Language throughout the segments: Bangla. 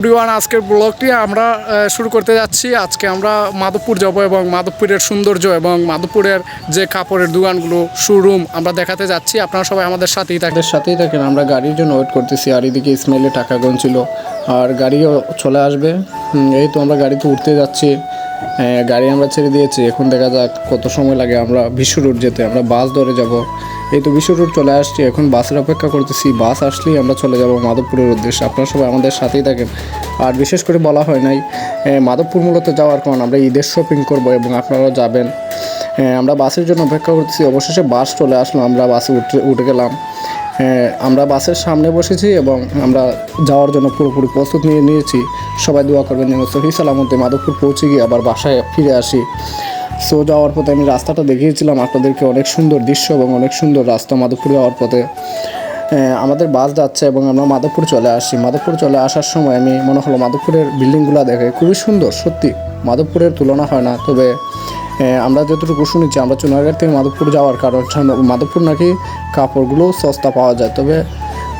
এভরিওয়ান আজকের ব্লগটি আমরা শুরু করতে যাচ্ছি। আজকে আমরা মাধবপুর যাব এবং মাধবপুরের সৌন্দর্য এবং মাধবপুরের যে কাপড়ের দোকানগুলো শোরুম আমরা দেখাতে যাচ্ছি। আপনারা সবাই আমাদের সাথেই থাকেন সাথেই থাকেন। আমরা গাড়ির জন্য ওয়েট করতেছি। আর এদিকে ইসমাইলে টাকা গুনছিল আর গাড়িও চলে আসবে। এই তো আমরা গাড়িতে উঠতে যাচ্ছি। গাড়ি আমরা ছেড়ে দিয়েছি। এখন দেখা যাক কত সময় লাগে। আমরা বিশ্ব রুট যেতে। আমরা বাস ধরে যাব। এই তো বিশ্ব রোড চলে আসছি। এখন বাসের অপেক্ষা করতেছি। বাস আসলেই আমরা চলে যাব মাধবপুরের উদ্দেশ্যে। আপনারা সবাই আমাদের সাথেই থাকেন। আর বিশেষ করে বলা হয় নাই মাধবপুর মূলত যাওয়ার কারণ। আমরা ঈদের শপিং করব এবং আপনারাও যাবেন। আমরা বাসের জন্য অপেক্ষা করতেছি। অবশেষে বাস চলে আসলো আমরা বাসে উঠে উঠে গেলাম। হ্যাঁ, আমরা বাসের সামনে বসেছি এবং আমরা যাওয়ার জন্য পুরোপুরি প্রস্তুত নিয়ে নিয়েছি। সবাই দোয়া করবেন যেন সহি সালামতে মাধবপুর পৌঁছে গিয়ে আবার বাসায় ফিরে আসি। সো যাওয়ার পথে আমি রাস্তাটা দেখিয়েছিলাম আপনাদেরকে অনেক সুন্দর দৃশ্য এবং অনেক সুন্দর রাস্তা মাধবপুর যাওয়ার পথে। হ্যাঁ, আমাদের বাস যাচ্ছে এবং আমরা মাধবপুর চলে আসি মাধবপুর চলে আসার সময় আমি মনে হলো মাধবপুরের বিল্ডিংগুলো দেখে খুবই সুন্দর সত্যি। মাধবপুরের তুলনা হয় না তবে আমরা যতটুকু শুনেছি, আমরা চুনারঘাট থেকে মাধবপুর যাওয়ার কারণ মাধবপুর নাকি কাপড়গুলো সস্তা পাওয়া যায়। তবে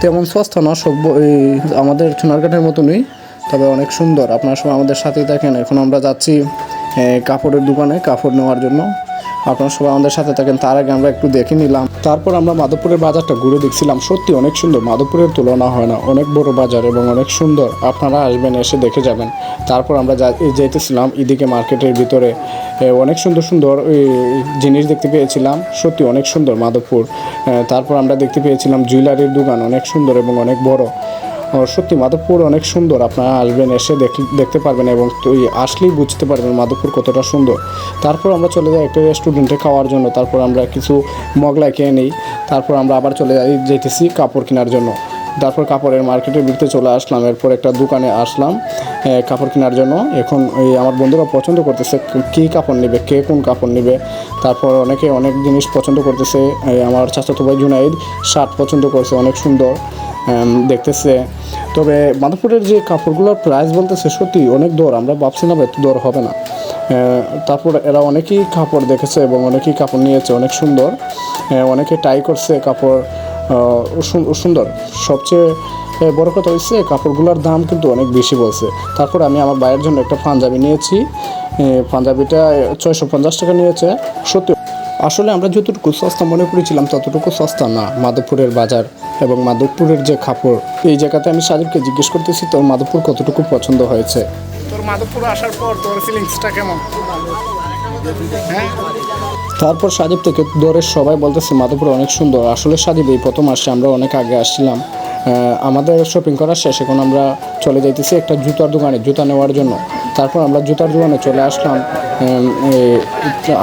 তেমন সস্তা না, সব এই আমাদের চুনারঘাটের মতনই, তবে অনেক সুন্দর। আপনার সবাই আমাদের সাথেই থাকেন। এখন আমরা যাচ্ছি কাপড়ের দোকানে, কাপড় নেওয়ার জন্য। আপনারা সবাই আমাদের সাথে থাকেন, তার আগে আমরা একটু দেখে নিলাম। তারপর আমরা মাধবপুরের বাজারটা ঘুরে দেখছিলাম। সত্যি অনেক সুন্দর, মাধবপুরের তুলনা হয় না। অনেক বড় বাজার এবং অনেক সুন্দর। আপনারা আসবেন, এসে দেখে যাবেন। তারপর আমরা যা যেতেছিলাম এদিকে মার্কেটের ভিতরে। অনেক সুন্দর সুন্দর জিনিস দেখতে পেয়েছিলাম। সত্যি অনেক সুন্দর মাধবপুর। তারপর আমরা দেখতে পেয়েছিলাম জুয়েলারির দোকান। অনেক সুন্দর এবং অনেক বড়। সত্যি মাধবপুর অনেক সুন্দর। আপনারা আসবেন, এসে দেখ- দেখতে পারবেন এবং তুই আসলেই বুঝতে পারবেন মাধবপুর কতটা সুন্দর। তারপর আমরা চলে যাই একটা রেস্টুরেন্টে খাওয়ার জন্য। তারপর আমরা কিছু মগলাই খেয়ে নিই। তারপর আমরা আবার চলে যাই, যেতেছি কাপড় কেনার জন্য। তারপর কাপড়ের মার্কেটের ভিতরে চলে আসলাম। এরপর একটা দোকানে আসলাম কাপড় কেনার জন্য। এখন এই আমার বন্ধুরা পছন্দ করতেছে কী কাপড় নেবে, কে কোন কাপড় নেবে। তারপর অনেকে অনেক জিনিস পছন্দ করতেছে। আমার চাচাতো ভাই জুনাইদ, শার্ট পছন্দ করছে, অনেক সুন্দর। দেখতেছে, তবে মাধবপুরের যে কাপড়গুলোর প্রাইস বলতেছে সত্যি অনেক দর, আমরা ভাবছিলাম এত দর হবে না। তারপর এরা অনেকেই কাপড় দেখেছে এবং অনেকেই কাপড় নিয়েছে, অনেক সুন্দর। অনেকে টাই করছে কাপড় সুন্দর। সবচেয়ে বড় কথা হচ্ছে কাপড়গুলোর দাম কিন্তু অনেক বেশি বলছে। তারপর আমি আমার ভাইয়ের জন্য একটা পাঞ্জাবি নিয়েছি। পাঞ্জাবিটা ছয়শো পঞ্চাশ টাকা নিয়েছে। সত্যি আসলে আমরা যতটুকু সস্তা মনে করেছিলাম ততটুকু সস্তা না। মাধবপুরের বাজার এবং মাধবপুরের যে খাপড় এই জায়গাতে আমি সাজিবকে জিজ্ঞেস করতেছি তোর মাধবপুর কতটুকু পছন্দ হয়েছে? তোর মাধবপুর আসার পর তোর ফিলিংসটা কেমন? হ্যাঁ? তারপর সাজিব থেকে দরের সবাই বলতেছে মাধবপুর অনেক সুন্দর। আসলে সাজিব এই প্রথম আসছে আমরা অনেক আগে আসছিলাম। আমাদের শপিং করার শেষ এখন আমরা চলে যাইতেছি একটা জুতার দোকানে জুতা নেওয়ার জন্য। তারপর আমরা জুতার দোকানে চলে আসলাম।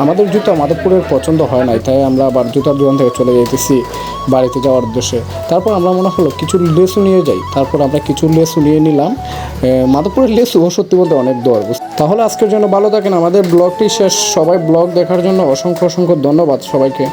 আমাদের জুতো মাধবপুরের পছন্দ হয় নাই, তাই আমরা আবার জুতার দোকান থেকে চলে যাইতেছি বাড়িতে যাওয়ার উদ্দেশ্যে। তারপর আমরা মনে হলো কিছু লেসু নিয়ে যাই, তারপর আমরা কিছু লেসু নিয়ে নিলাম। মাধবপুরের লেসু সত্যি বলতে অনেক দর তাহলে আজকের জন্য ভালো থাকেন। আমাদের ব্লগটি শেষ। সবাই ব্লগ দেখার জন্য অসংখ্য অসংখ্য ধন্যবাদ সবাইকে।